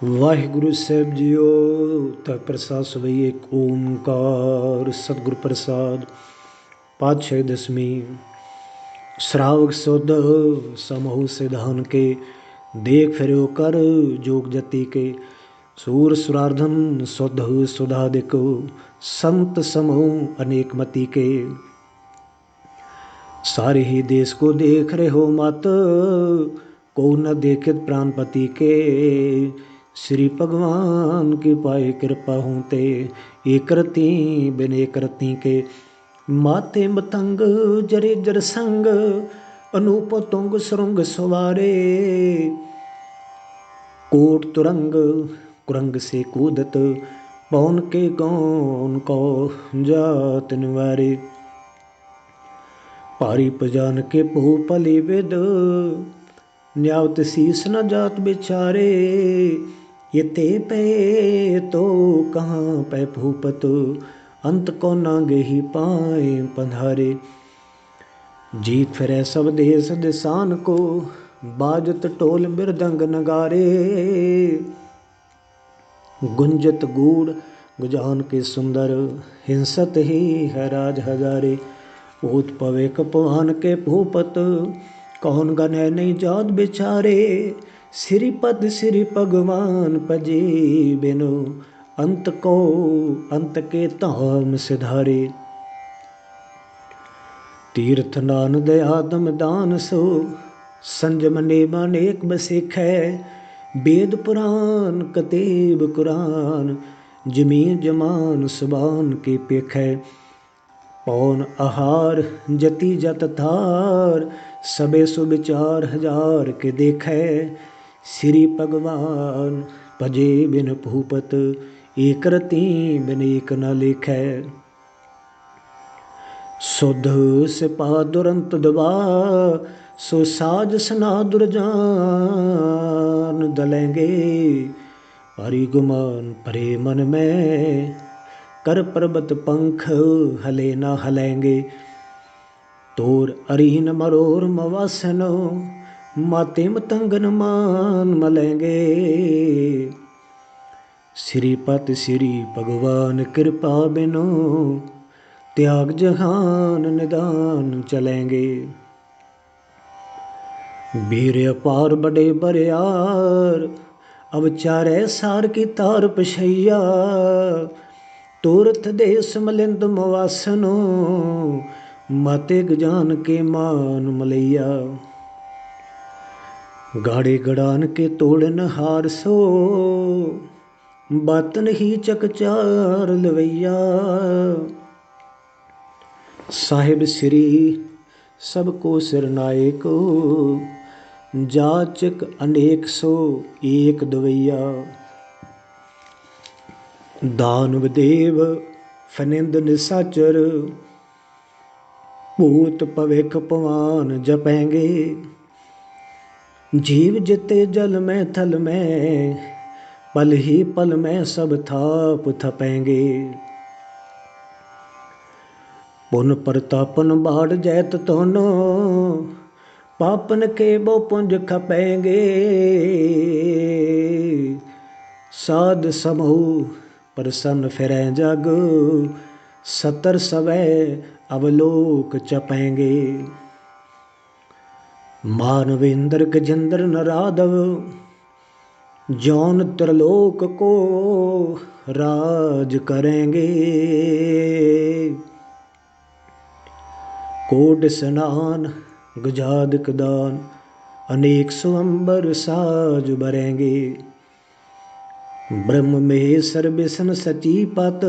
ਵਾਹਿਗੁਰੂ ਸਾਹਿਬ JIO ਤਾਂ ਪ੍ਰਸਾਦ ਸਵਈ ਇੱਕ ਓੰਕਾਰ ਸਤਿਗੁਰ ਪ੍ਰਸਾਦ ਪਾਤਸ਼ਾਹ ਦਸਵੀਂ श्रावक सुध समूह सिधान के देख फिरो कर जोग जति के सूर सुरार्धन सुध सुधादिक संत समूह अनेक मति के सारे ही देश को देख रहे हो मत को न देखित प्राणपति के श्री भगवान की पाए कृपा होते एक रती बिन एक रती के। माते मतंग, जरे जर संग, अनूप तुंग सुरंग सवारे। कोट तुरंग, कुरंग से कूदत पौन के गौन को जात निवारे। पारी पजान के पो पले विद, न्यावत शीस न जात बेचारे। ये ते पे तो कहाँ पे भूपत? अंत को नागे ही पाए पधारे। जीत फिर सब देश दिसान को, बाजत टोल मृदंग नगारे। गुंजत गूढ़ गुजान के सुंदर, हिंसत ही है राज हजारे। पूत पवे कपवान के भूपत, कौन गने नहीं जात बेचारे। श्रीपद श्री भगवान पजे बिनो, अंत को अंत के धाम सिधारे। तीर्थ नान दयादम दान सो, संजम नेमन एक बसिख। है वेद पुराण कतेब कुरान, ज़मीन जमान सुबान के पेख। है पौन आहार जति जत थार, सबे सुविचार हज़ार के देखे। श्री भगवान, भजे बिन भूपत, एक रती बिन एक न लिखै। सुध सिपा दुरंत दबा, सो साज सना दुरजान दलेंगे। हरि गुमान परे मन में, कर पर्वत पंख हले ना हलेंगे। तोर अरीन मरोर मवासनो माते मतंगन मान मलेंगे श्रीपत श्री भगवान कृपा बिनो त्याग जहान निदान चलेंगे वीर अपार बड़े बरियार अब चारे सार की तार पशैया तुरथ देश मलिंद मवासनो माते गजान के मान मलैया ਗਾੜੇ ਗੜਾਨ ਕੇ ਤੋੜਨ ਹਾਰ ਸੋ। ਬਤਨ ਹੀ ਚਕਚਾਰ ਲਵਈਆ। ਸਾਹਿਬ ਸ੍ਰੀ ਸਭ ਕੋ ਸਿਰਨਾਇਕ ਜਾਚਕ ਅਨੇਕ ਸੋ ਏਕ ਦਵਈਆ। ਦਾਨਵ ਦੇਵ ਫਨਿੰਦ ਨਿਸਾਚਰ। ਭੂਤ ਭਵਿਖ ਭਵਾਨ ਜਪੈਂਗੇ। जीव जिते जल में थल में, पल ही पल में सब थाप थपेंगे। पुन प्रतापन बाढ़ जैत तोनो, पापन के बो पुंज खपेंगे। साध समूह प्रसन्न फिरें जग, सतर सवै अवलोक चपेंगे। मानवेंद्र गजेंद्र नराधव जौन त्रिलोक को राज करेंगे कोड स्नान गुजाद कदान अनेक स्वंबर साज बरेंगे ब्रह्म महेश्वर विष्ण सची पत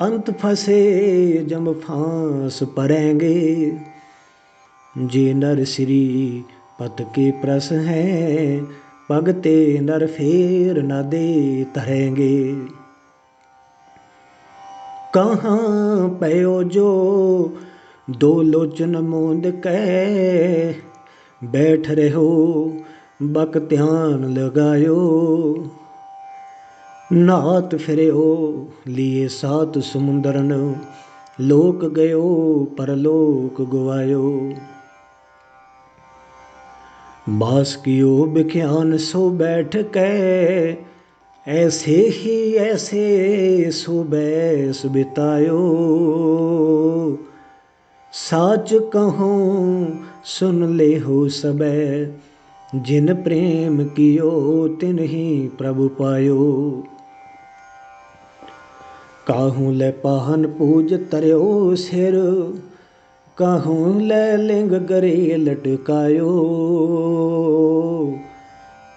अंत फंसे जम फांस परेंगे ਜੇ ਨਰ ਸ੍ਰੀ ਪਤ ਕੇ ਪ੍ਰਸ ਹੈ, ਭਗਤੇ ਨਰ ਫੇਰ ਨਾ ਦੇ ਧਰੇਂਗੇ ਕਹਾਂ ਪਇਓ ਜੋ ਦੋ ਲੋਚਨ ਮੂੰਦ ਕੈ ਬੈਠ ਰਹੋ, ਬਕ ਧਿਆਨ ਲਗਾਇਓ। ਨਾਤ ਫਿਰਿਓ, ਲੀਏ ਸਾਤ ਸਮੁੰਦਰਨ, ਲੋਕ ਗਇਓ, ਪਰਲੋਕ ਗਵਾਇਓ। बास कियो बिख्यान सो बैठ के। ऐसे ही ऐसे सो बैस बितायो। साच कहूँ सुन ले हो सबे, जिन प्रेम कियो तिन ही प्रभु पायो। काहूँ ले पाहन पूज तरयो सिर काहूँ ले लिंग गरे लटकायो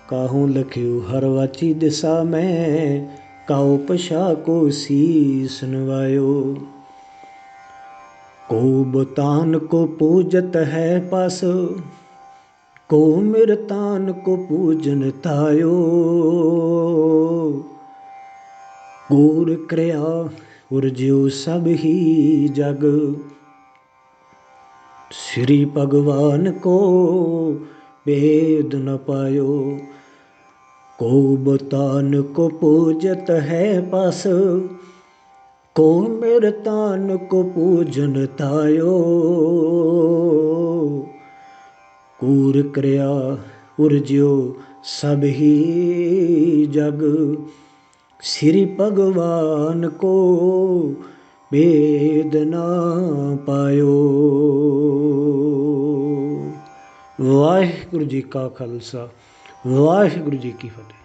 काहूँ लख्यू हर वाची दिशा में काओ पशा को शीस नवायो को बतान को पूजत है पस को मिरतान को पूजन तायो कूर क्रिया उर्ज्यो सब ही जग श्री भगवान को वेद न पायो। को बतान को पूजत है पस, को मेर तान को पूजन तायो। कूर क्रिया उर्ज्यो सब ही जग, श्री भगवान को ભેદ ਨਾ ਪਾਇਓ ਵਾਹਿਗੁਰੂ ਜੀ ਕਾ ਖਾਲਸਾ ਵਾਹਿਗੁਰੂ ਜੀ ਕੀ ਫਤਿਹ